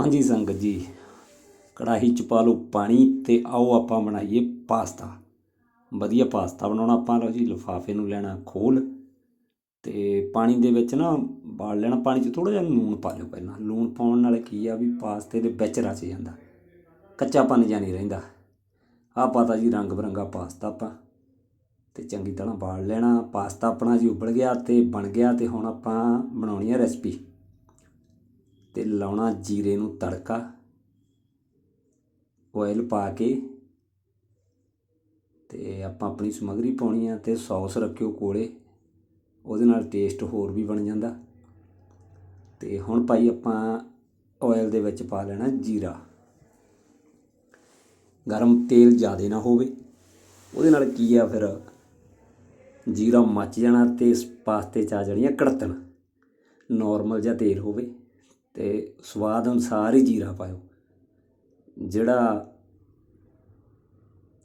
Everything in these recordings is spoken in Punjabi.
ਹਾਂਜੀ ਸੰਗਤ ਜੀ, ਕੜਾਹੀ ਚ ਪਾ ਲਓ ਪਾਣੀ ਤੇ ਆਓ ਆਪਾਂ ਬਣਾਈਏ ਪਾਸਤਾ। ਵਧੀਆ ਪਾਸਤਾ ਬਣਾਉਣਾ ਆਪਾਂ, ਲਓ ਜੀ, ਲਿਫਾਫੇ ਨੂੰ ਲੈਣਾ ਖੋਲ ਤੇ ਪਾਣੀ ਦੇ ਵਿੱਚ ਨਾ ਬਾਲ ਲੈਣਾ, ਪਾਣੀ 'ਚ ਥੋੜਾ ਜਿਹਾ ਲੂਣ ਪਾ ਲਿਓ ਪਹਿਲਾਂ। ਲੂਣ ਪਾਉਣ ਨਾਲ ਕੀ ਆ ਵੀ ਪਾਸਤੇ ਦੇ ਵਿੱਚ ਰਚ ਜਾਂਦਾ, ਕੱਚਾਪਨ ਜਿਹਾ ਨਹੀਂ ਰਹਿੰਦਾ। ਆਹ ਪਤਾ ਜੀ ਰੰਗ ਬਰੰਗਾ ਪਾਸਤਾ ਆਪਾਂ ਤੇ ਚੰਗੀ ਤਰ੍ਹਾਂ ਬਾਲ ਲੈਣਾ। ਪਾਸਤਾ ਆਪਣਾ ਜੀ ਉਬਲ ਗਿਆ ਤੇ ਬਣ ਗਿਆ ਤੇ ਹੁਣ ਆਪਾਂ ਬਣਾਉਣੀ ਹੈ ਰੈਸਪੀ। ਅਤੇ ਲਾਉਣਾ ਜੀਰੇ ਨੂੰ ਤੜਕਾ ਆਇਲ ਪਾ ਕੇ ਅਤੇ ਆਪਾਂ ਆਪਣੀ ਸਮੱਗਰੀ ਪਾਉਣੀ ਆ ਅਤੇ ਸੌਸ ਰੱਖਿਓ ਕੋਲੇ, ਉਹਦੇ ਨਾਲ ਟੇਸਟ ਹੋਰ ਵੀ ਬਣ ਜਾਂਦਾ। ਅਤੇ ਹੁਣ ਭਾਈ ਆਪਾਂ ਆਇਲ ਦੇ ਵਿੱਚ ਪਾ ਲੈਣਾ ਜੀਰਾ। ਗਰਮ ਤੇਲ ਜ਼ਿਆਦਾ ਨਾ ਹੋਵੇ। ਉਹਦੇ ਨਾਲ ਕੀ ਆ ਫਿਰ? ਜੀਰਾ ਮੱਚ ਜਾਣਾ ਤੇ ਇਸ ਪਾਸਤੇ ਚ ਆ ਜਾਣੀਆਂ ਕੜਤਣ। ਨਾਰਮਲ ਜਿਹਾ ਤੇਲ ਹੋਵੇ। ਤੇ ਸਵਾਦ ਅਨੁਸਾਰ ਹੀ ਜੀਰਾ ਪਾਇਓ। ਜਿਹੜਾ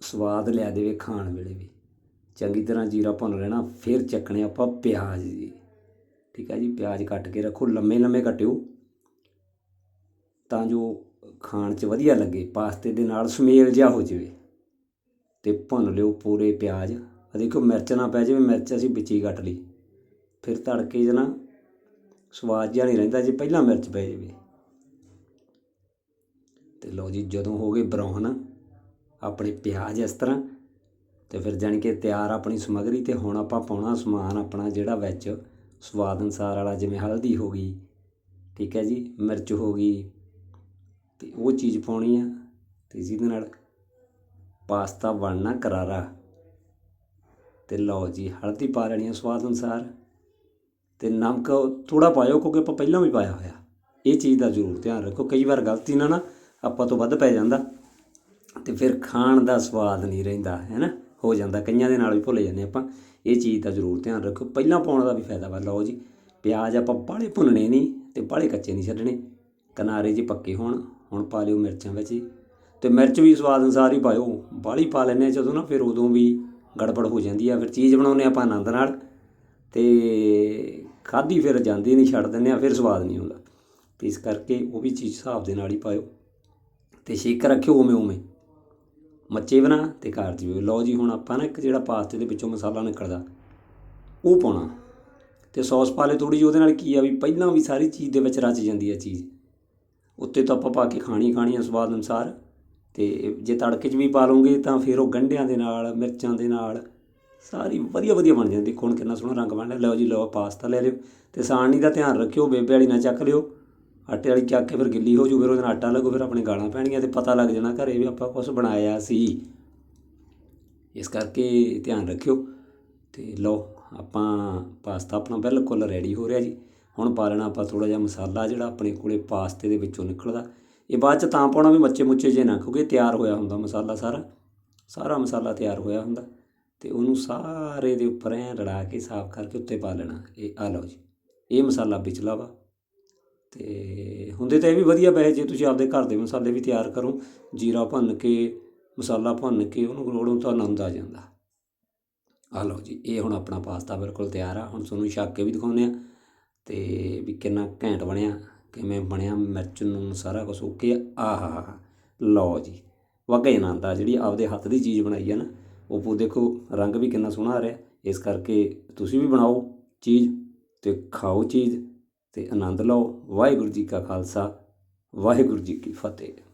ਸਵਾਦ ਲਿਆ ਦੇਵੇ ਖਾਣ ਵੇਲੇ ਵੀ। ਚੰਗੀ ਤਰ੍ਹਾਂ ਜੀਰਾ ਭੁੰਨ ਲੈਣਾ, ਫਿਰ ਚੱਕਣੇ ਆਪਾਂ ਪਿਆਜ਼ ਜੀ। ਠੀਕ ਹੈ ਜੀ, ਪਿਆਜ਼ ਕੱਟ ਕੇ ਰੱਖੋ, ਲੰਮੇ ਲੰਮੇ ਕੱਟਿਓ। ਤਾਂ ਜੋ ਖਾਣ 'ਚ ਵਧੀਆ ਲੱਗੇ, ਪਾਸਤੇ ਦੇ ਨਾਲ ਸਮੇਲ ਜਿਹਾ ਹੋ ਜਾਵੇ। ਤੇ ਭੁੰਨ ਲਿਓ ਪੂਰੇ ਪਿਆਜ਼। ਆ ਦੇਖੋ ਮਿਰਚ ਨਾ ਪੈ ਜਾਵੇ, ਮਿਰਚ ਅਸੀਂ ਵਿੱਚ ਹੀ ਕੱਟ ਲਈ। ਫਿਰ ਤੜਕੇ 'ਚ ਨਾ ਸਵਾਦ ਜਿਹਾ ਨਹੀਂ ਰਹਿੰਦਾ ਜੇ ਪਹਿਲਾਂ ਮਿਰਚ ਪੈ ਜਾਵੇ। ਤੇ ਲਓ ਜੀ, ਜਦੋਂ ਹੋ ਗਏ ਬਰਾਊਨ ਆਪਣੇ ਪਿਆਜ਼ ਇਸ ਤਰ੍ਹਾਂ, ਤੇ ਫਿਰ ਜਾਣੀ ਕਿ ਤਿਆਰ ਆਪਣੀ ਸਮੱਗਰੀ ਤੇ ਹੁਣ ਆਪਾਂ ਪਾਉਣਾ ਸਮਾਨ ਆਪਣਾ ਜਿਹੜਾ ਵਿੱਚ ਸਵਾਦ ਅਨੁਸਾਰ ਵਾਲਾ, ਜਿਵੇਂ ਹਲਦੀ ਹੋ ਗਈ, ਠੀਕ ਹੈ ਜੀ, ਮਿਰਚ ਹੋ ਗਈ, ਤੇ ਉਹ ਚੀਜ਼ ਪਾਉਣੀ ਆ, ਤੇ ਜਿਹਦੇ ਨਾਲ ਪਾਸਤਾ ਬਣਨਾ ਕਰਾਰਾ। ਤੇ ਲਓ ਜੀ, ਹਲਦੀ ਪਾ ਲੈਣੀ ਆ ਸਵਾਦ ਅਨੁਸਾਰ। ਅਤੇ ਨਮਕ ਥੋੜ੍ਹਾ ਪਾਇਓ ਕਿਉਂਕਿ ਆਪਾਂ ਪਹਿਲਾਂ ਵੀ ਪਾਇਆ ਹੋਇਆ। ਇਹ ਚੀਜ਼ ਦਾ ਜ਼ਰੂਰ ਧਿਆਨ ਰੱਖੋ। ਕਈ ਵਾਰ ਗਲਤੀ ਨਾਲ ਨਾ ਆਪਾਂ ਤੋਂ ਵੱਧ ਪੈ ਜਾਂਦਾ ਤੇ ਫਿਰ ਖਾਣ ਦਾ ਸਵਾਦ ਨਹੀਂ ਰਹਿੰਦਾ, ਹੈ ਨਾ? ਹੋ ਜਾਂਦਾ। ਕਈਆਂ ਦੇ ਨਾਲ ਵੀ ਭੁੱਲ ਜਾਂਦੇ ਆਪਾਂ। ਇਹ ਚੀਜ਼ ਦਾ ਜ਼ਰੂਰ ਧਿਆਨ ਰੱਖੋ। ਪਹਿਲਾਂ ਪਾਉਣ ਦਾ ਵੀ ਫਾਇਦਾ ਵਾ। ਲਓ ਜੀ, ਪਿਆਜ਼ ਆਪਾਂ ਬਾਹਲੇ ਭੁੰਨਣੇ ਨਹੀਂ ਤੇ ਬਾਹਲੇ ਕੱਚੇ ਨਹੀਂ ਛੱਡਣੇ। ਕਿਨਾਰੇ ਜੀ ਪੱਕੇ ਹੋਣ। ਹੁਣ ਪਾ ਲਿਓ ਮਿਰਚਾਂ ਵਿੱਚ ਜੀ। ਤੇ ਮਿਰਚ ਵੀ ਸਵਾਦ ਅਨੁਸਾਰ ਹੀ ਪਾਇਓ। ਬਾਹਲੀ ਪਾ ਲੈਂਦੇ ਆ ਜਦੋਂ ਨਾ ਫਿਰ ਉਦੋਂ ਵੀ ਗੜਬੜ ਹੋ ਜਾਂਦੀ ਆ। ਫਿਰ ਚੀਜ਼ ਬਣਾਉਂਦੇ ਆਪਾਂ ਆਨੰਦ ਨਾਲ। ਤੇ ਖਾਧੀ ਫਿਰ ਜਾਂਦੀ ਨਹੀਂ, ਛੱਡ ਦਿੰਦੇ ਆ ਫਿਰ ਸਵਾਦ ਨਹੀਂ ਆਉਂਦਾ। ਤੇ ਇਸ ਕਰਕੇ ਉਹ ਵੀ ਚੀਜ਼ ਹਿਸਾਬ ਦੇ ਨਾਲ ਹੀ ਪਾਇਓ ਤੇ ਸ਼ੇਕ ਰੱਖਿਓ ਉਵੇਂ ਉਵੇਂ। ਮੱਚੇ ਬਣਾ ਤੇ ਕਾਰ ਵੀ। ਲਓ ਜੀ, ਹੁਣ ਆਪਾਂ ਨਾ ਇੱਕ ਜਿਹੜਾ ਪਾਸਤੇ ਦੇ ਵਿੱਚੋਂ ਮਸਾਲਾ ਨਿਕਲਦਾ, ਉਹ ਪਾਉਣਾ। ਤੇ ਸੌਸ ਪਾ ਲੈ ਥੋੜੀ ਜਿਹੀ, ਉਹਦੇ ਨਾਲ ਕੀ ਆ ਵੀ ਪਹਿਲਾਂ ਵੀ ਸਾਰੀ ਚੀਜ਼ ਦੇ ਵਿੱਚ ਰਚ ਜਾਂਦੀ ਹੈ ਚੀਜ਼। ਉੱਤੇ ਤਾਂ ਆਪਾਂ ਪਾ ਕੇ ਖਾਣੀ ਖਾਣੀ ਆ ਸਵਾਦ ਅਨੁਸਾਰ। ਤੇ ਜੇ ਤੜਕੇ 'ਚ ਵੀ ਪਾ ਲਓਗੇ ਤਾਂ ਫਿਰ ਉਹ ਗੰਢਿਆਂ ਦੇ ਨਾਲ, ਮਿਰਚਾਂ ਦੇ ਨਾਲ ਸਾਰੀ ਵਧੀਆ ਵਧੀਆ ਬਣ ਜਾਂਦੀ। ਦੇਖੋ ਹੁਣ ਕਿੰਨਾ ਸੋਹਣਾ ਰੰਗ ਬਣਦਾ ਲਓ ਜੀ, ਲਓ ਪਾਸਤਾ ਲੈ ਲਿਓ ਤੇ ਸਾਣੀ ਦਾ ਧਿਆਨ ਰੱਖਿਓ। ਬੇਬੇ ਵਾਲੀ ਨਾ ਚੱਕ ਲਿਓ। ਆਟੇ ਵਾਲੀ ਚੱਕ ਕੇ ਫਿਰ ਗਿੱਲੀ ਹੋ ਜੂ, ਫਿਰ ਉਹਦੇ ਨਾਲ ਆਟਾ ਲੱਗੂ, ਫਿਰ ਆਪਣੇ ਗਾਲਾਂ ਪੈਣਗੀਆਂ ਤੇ ਪਤਾ ਲੱਗ ਜਾਣਾ ਘਰੇ ਵੀ ਆਪਾਂ ਕੁਝ ਬਣਾਇਆ ਸੀ। ਇਸ ਕਰਕੇ ਧਿਆਨ ਰੱਖਿਓ। ਤੇ ਲਓ, ਆਪਾਂ ਪਾਸਤਾ ਆਪਣਾ ਬਿਲਕੁਲ ਰੈਡੀ ਹੋ ਰਿਹਾ ਜੀ। ਹੁਣ ਪਾ ਲੈਣਾ ਆਪਾਂ ਥੋੜਾ ਜਿਹਾ ਮਸਾਲਾ ਜਿਹੜਾ ਆਪਣੇ ਕੋਲੇ ਪਾਸਤੇ ਦੇ ਵਿੱਚੋਂ ਨਿਕਲਦਾ। ਇਹ ਬਾਅਦ ਚ ਤਾਂ ਪਾਉਣਾ ਵੀ ਮੱਚੇ ਮੁੱਚੇ ਜੇ ਨਾ ਕਿਉਂਕਿ ਤਿਆਰ ਹੋਇਆ ਹੁੰਦਾ ਮਸਾਲਾ ਸਾਰਾ। ਸਾਰਾ ਮਸਾਲਾ ਤਿਆਰ ਹੋਇਆ ਹੁੰਦਾ। ਅਤੇ ਉਹਨੂੰ ਸਾਰੇ ਦੇ ਉੱਪਰ ਐਂ ਰੜਾ ਕੇ ਸਾਫ਼ ਕਰਕੇ ਉੱਤੇ ਪਾ ਲੈਣਾ। ਇਹ ਆ ਲਓ ਜੀ, ਇਹ ਮਸਾਲਾ ਵਿਚਲਾ ਵਾ। ਅਤੇ ਹੁੰਦੇ ਤਾਂ ਇਹ ਵੀ ਵਧੀਆ ਵੈਸੇ ਜੇ ਤੁਸੀਂ ਆਪਦੇ ਘਰ ਦੇ ਮਸਾਲੇ ਵੀ ਤਿਆਰ ਕਰੋ, ਜੀਰਾ ਭੁੰਨ ਕੇ, ਮਸਾਲਾ ਭੁੰਨ ਕੇ ਉਹਨੂੰ ਰੋੜੋਂ ਤਾਂ ਆਨੰਦ ਆ ਜਾਂਦਾ। ਆ ਲਓ ਜੀ, ਇਹ ਹੁਣ ਆਪਣਾ ਪਾਸਤਾ ਬਿਲਕੁਲ ਤਿਆਰ ਆ। ਹੁਣ ਤੁਹਾਨੂੰ ਛੱਕ ਕੇ ਵੀ ਦਿਖਾਉਂਦੇ ਆ ਅਤੇ ਵੀ ਕਿੰਨਾ ਘੈਂਟ ਬਣਿਆ, ਕਿਵੇਂ ਬਣਿਆ, ਮਿਰਚ ਨੂੰ ਸਾਰਾ ਕੁਝ ਓਕੇ ਆਹਾ ਲਓ ਜੀ, ਵਾਕਈ ਆਨੰਦ ਆ। ਜਿਹੜੀ ਆਪਦੇ ਹੱਥ ਦੀ ਚੀਜ਼ ਬਣਾਈ ਆ ਨਾ ਉਹ ਦੇਖੋ, ਰੰਗ ਵੀ ਕਿੰਨਾ ਸੋਹਣਾ ਆ ਰਿਹਾ। ਇਸ ਕਰਕੇ ਤੁਸੀਂ ਵੀ ਬਣਾਓ ਚੀਜ਼ ਤੇ ਖਾਓ ਚੀਜ਼ ਤੇ ਆਨੰਦ ਲਓ। ਵਾਹਿਗੁਰੂ ਜੀ ਕਾ ਖਾਲਸਾ, ਵਾਹਿਗੁਰੂ ਜੀ ਕੀ ਫਤਿਹ।